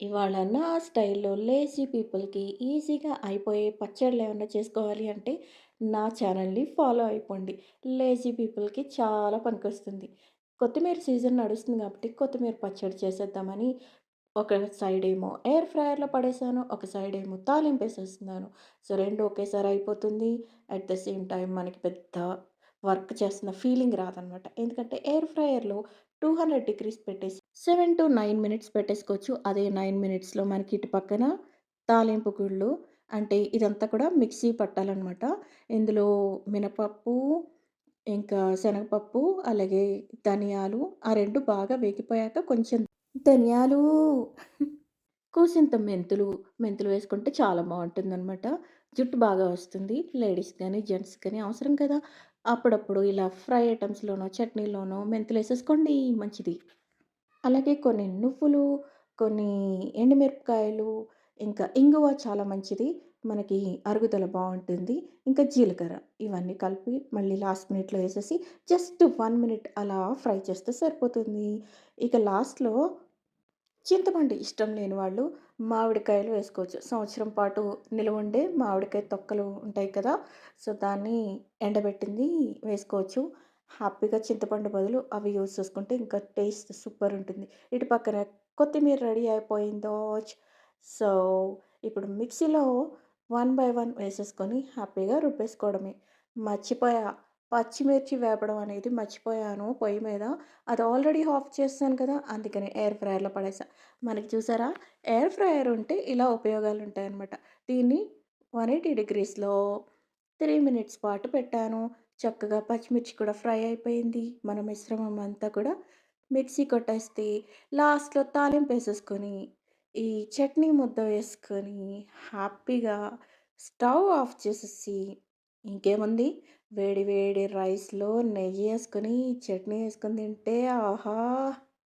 ఇవాళ నా స్టైల్‌లో లేజీ పీపుల్‌కి ఈజీగా అయిపోయే పచ్చళ్ళేమన్నా చేసుకోవాలి అంటే, నా ఛానల్‌ని ఫాలో అయిపోండి. లేజీ పీపుల్‌కి చాలా పనికొస్తుంది. కొత్తిమీర సీజన్ నడుస్తుంది కాబట్టి, కొత్తిమీర పచ్చడి చేసేద్దామని ఒక సైడ్ ఏమో ఎయిర్ ఫ్రైయర్‌లో పడేసాను. ఒక సైడ్ ఏమో తాలింపేసేస్తున్నాను. సో, రెండు ఒకేసారి అయిపోతుంది. అట్ ద సేమ్ టైం మనకి పెద్ద వర్క్ చేస్తున్న ఫీలింగ్ రాదనమాట. ఎందుకంటే ఎయిర్ ఫ్రైయర్‌లో 200 డిగ్రీస్ పెట్టేసి 7-9 మినిట్స్ పెట్టేసుకోవచ్చు. అదే నైన్ మినిట్స్‌లో మనకి ఇటు పక్కన తాలింపు గుళ్ళు అంటే ఇదంతా కూడా మిక్సీ పట్టాలనమాట. ఇందులో మినపప్పు, ఇంకా శనగపప్పు, అలాగే ధనియాలు ఆ రెండు బాగా వేగిపోయాక కొంచెం ధనియాలు కూసింత మెంతులు, మెంతులు వేసుకుంటే చాలా బావుంటుందనమాట. జుట్టు బాగా వస్తుంది. లేడీస్ కానీ జెంట్స్ కానీ అవసరం కదా! అప్పుడప్పుడు ఇలా ఫ్రై ఐటమ్స్లోనో చట్నీలోనో మెంతులు వేసేసుకోండి మంచిది. అలాగే కొన్ని నువ్వులు, కొన్ని ఎండుమిరపకాయలు, ఇంకా ఇంగువ చాలా మంచిది. మనకి అరుగుదల బాగుంటుంది ఇంకా జీలకర్ర ఇవన్నీ కలిపి మళ్ళీ లాస్ట్ మినిట్‌లో వేసేసి జస్ట్ వన్ మినిట్ అలా ఫ్రై చేస్తే సరిపోతుంది. ఇక లాస్ట్‌లో చింతపండు ఇష్టం లేని వాళ్ళు మామిడికాయలు వేసుకోవచ్చు. సంవత్సరం పాటు నిలవుండే మామిడికాయ తొక్కలు ఉంటాయి కదా! సో, దాన్ని ఎండబెట్టింది వేసుకోవచ్చు. హ్యాపీగా చింతపండు బదులు అవి యూజ్ చేసుకుంటే ఇంకా టేస్ట్ సూపర్ ఉంటుంది. ఇటు పక్కన కొత్తిమీర రెడీ అయిపోయిందో సో, ఇప్పుడు మిక్సీలో వన్ బై వన్ వేసేసుకొని హ్యాపీగా రుబ్బేసుకోవడమే. మర్చిపోయా పచ్చిమిర్చి వేపడం అనేది మర్చిపోయాను పొయ్యి మీద. అది ఆల్రెడీ ఆఫ్ చేస్తాను కదా! అందుకని ఎయిర్ ఫ్రయర్లో పడేసా. మనకి చూసారా ఎయిర్ ఫ్రైయర్ ఉంటే ఇలా ఉపయోగాలు ఉంటాయన్నమాట దీన్ని 180 డిగ్రీస్‌లో త్రీ మినిట్స్ పాటు పెట్టాను. చక్కగా పచ్చిమిర్చి కూడా ఫ్రై అయిపోయింది. మన మిశ్రమం అంతా కూడా మిక్సీ కొట్టేస్తే లాస్ట్‌లో తాలింపేసేసుకొని, ఈ చట్నీ ముద్ద వేసుకొని హ్యాపీగా స్టవ్ ఆఫ్ చేసేసి ఇంకేముంది వేడి వేడి రైస్‌లో నెయ్యేసుకొని, చట్నీ వేసుకొని తింటే ఆహా!